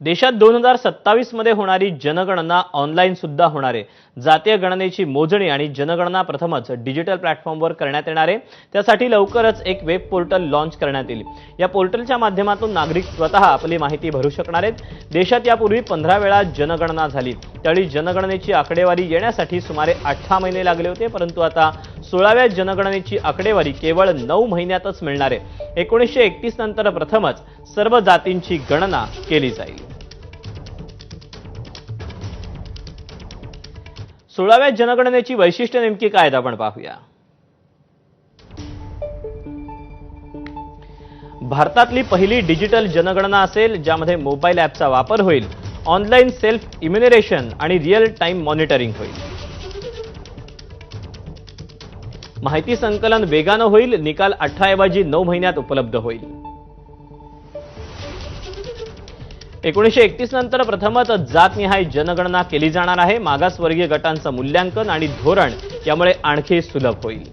देशात दोन हजार सत्तावीसमध्ये होणारी जनगणना ऑनलाईन सुद्धा होणार. आहे जातीय गणनेची मोजणी आणि जनगणना प्रथमच डिजिटल प्लॅटफॉर्मवर करण्यात येणार. आहे त्यासाठी लवकरच एक वेब पोर्टल लॉन्च करण्यात येईल. या पोर्टलच्या माध्यमातून नागरिक स्वतः आपली माहिती भरू शकणार आहेत. देशात यापूर्वी पंधरा वेळा जनगणना झाली. त्यावेळी जनगणनेची आकडेवारी येण्यासाठी सुमारे अठरा महिने लागले होते परंतु आता सोळाव्या जनगणनेची आकडेवारी केवळ नऊ महिन्यातच मिळणार आहे. एकोणीसशे एकतीस नंतर प्रथमच सर्व जातींची गणना केली जाईल. सोळाव्या जनगणनेची वैशिष्ट्य नेमकी काय आहेत आपण पाहूया. भारतातली पहिली डिजिटल जनगणना असेल ज्यामध्ये मोबाईल ॲपचा वापर होईल ऑनलाईन सेल्फ इम्युनरेशन आणि रिअल टाइम मॉनिटरिंग होईल. माहिती संकलन वेगानं होईल निकाल अठरा ऐवजी नऊ महिन्यात उपलब्ध होईल. एकोणीसशे एकतीस नंतर प्रथमच जातनिहाय जनगणना केली जाणार आहे. मागासवर्गीय गटांचं मूल्यांकन आणि धोरण यामुळे आणखी सुलभ होईल.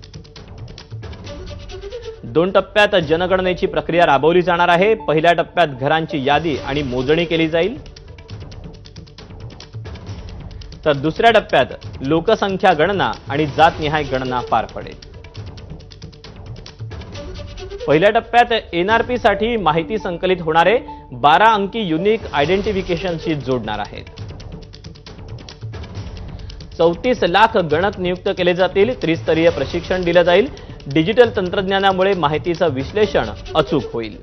दोन टप्प्यात जनगणनेची प्रक्रिया राबवली जाणार आहे. पहिल्या टप्प्यात घरांची यादी आणि मोजणी केली जाईल. तर दुसऱ्या टप्प्यात लोकसंख्या गणना आणि जातनिहाय गणना पार पडेल. पहिल्या टप्प्यात एनआरपीसाठी माहिती संकलित होणारे बारा अंकी युनिक आयडेंटिफिकेशनशी जोडणार आहेत. चौतीस लाख गणक नियुक्त केले जातील त्रिस्तरीय प्रशिक्षण दिलं जाईल. डिजिटल तंत्रज्ञानामुळे माहितीचं विश्लेषण अचूक होईल.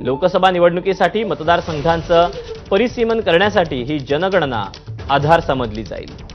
लोकसभा निवडणुकीसाठी मतदारसंघांचं परिसीमन करण्यासाठी ही जनगणना आधार समजली जाईल.